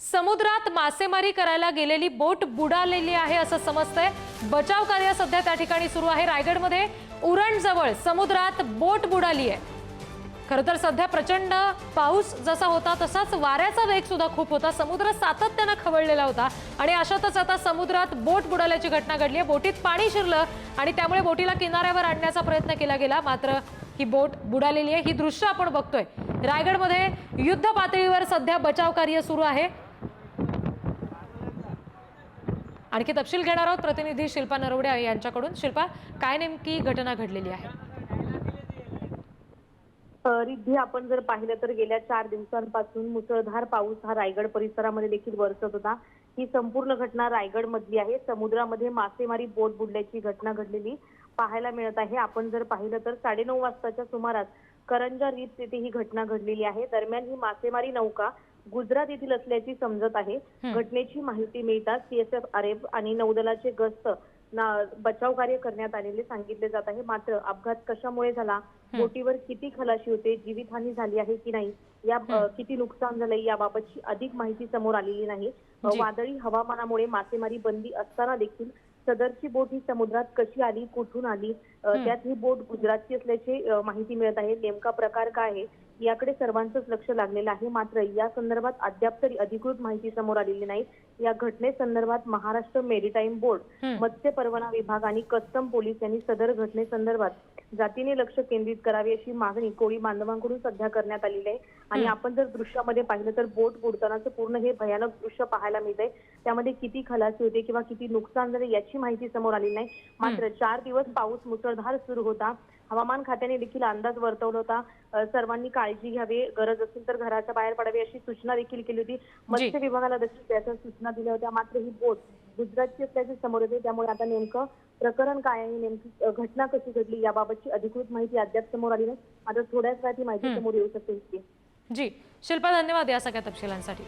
समुद्रात मासेमारी करायला गेलेली बोट बुडालेली आहे असं समजतंय. बचाव कार्य सध्या त्या ठिकाणी सुरू आहे. रायगडमध्ये उरणजवळ समुद्रात बोट बुडाली आहे. खरं तर सध्या प्रचंड पाऊस जसा होता तसाच वाऱ्याचा वेग सुद्धा खूप होता. समुद्र सातत्यानं खवळलेला होता आणि अशातच आता समुद्रात बोट बुडाल्याची घटना घडली आहे. बोटीत पाणी शिरलं आणि त्यामुळे बोटीला किनाऱ्यावर आणण्याचा प्रयत्न केला गेला. मात्र ही बोट बुडालेली आहे. ही दृश्य आपण बघतोय. रायगडमध्ये युद्ध पातळीवर सध्या बचाव कार्य सुरू आहे. आणखी तपशील घेणार आहोत. प्रतिनिधी शिल्पा नरवडे यांच्याकडून. शिल्पा काय नेमकी घटना घडलेली आहे? रिद्धी आपण जर पाहिलं तर गेल्या चार दिवसांपासून मुसळधार पाऊस हा रायगड परिसरामध्ये देखील बरसत होता. ही संपूर्ण घटना रायगड मधली आहे. समुद्रामध्ये मासेमारी बोट बुडल्याची घटना घडलेली पाहायला मिळत आहे. आपण जर पाहिलं तर साडेनऊ वाजताच्या सुमारास करंजा रीत येथे ही घटना घडलेली आहे. दरम्यान ही मासेमारी नौका गुजरात येथील असल्याची समजत आहे. घटनेची माहिती मिळताच सीएसएफ आरेफ आणि नौदलाचे गस्त ना- बचाव कार्य करण्यात आलेले सांगितले जात आहे. मात्र अपघात कशामुळे झाला? बोटीवर किती खलाशी होते? जीवितहानी झाली आहे की नाही? या किती नुकसान झालंय? याबाबतची अधिक माहिती समोर आलेली नाही. वादळी हवामानामुळे मासेमारी बंदी असताना देखील सदरची बोट ही समुद्रात कशी आली कुठून आली? त्यात ही बोट गुजरातची असल्याची माहिती मिळत आहे. नेमका प्रकार काय आहे? याकडे सर्वांचंच लक्ष लागलेलं आहे. मात्र या संदर्भात अद्याप तरी अधिकृत माहिती समोर आलेली नाही. या घटनेसंदर्भात महाराष्ट्र मेरीटाईम बोर्ड. मत्स्य परवाना विभाग आणि कस्टम पोलीस यांनी सदर घटनेसंदर्भात जातीने लक्ष केंद्रित करावे अशी मागणी कोळी बांधवांकडून सध्या करण्यात आलेली आहे. आणि आपण जर दृश्यामध्ये पाहिलं तर बोट बुडतानाचं पूर्ण हे भयानक दृश्य पाहायला मिळतंय. त्यामध्ये किती खलासी होते किंवा किती नुकसान झाले याची माहिती समोर आलेली नाही. मात्र चार दिवस पाऊस मुसळधार सुरू होता. हवामान खात्याने देखील अंदाज वर्तवला होता. सर्वांनी काळजी घ्यावी गरज असेल तर घराच्या बाहेर पडावी अशी सूचना देखील केली होती. मत्स्य विभागाला देखील त्याच्या सूचना दिल्या होत्या. मात्र ही बोट गुजरातची असल्याचे समोर येते. त्यामुळे आता नेमकं प्रकरण काय आहे नेमकी घटना कशी घडली याबाबतची अधिकृत माहिती अद्याप समोर आली नाही. आता थोड्याच वेळात ही माहिती समोर येऊ शकते इतकी. जी. शिल्पा धन्यवाद या सगळ्या तपशिलांसाठी.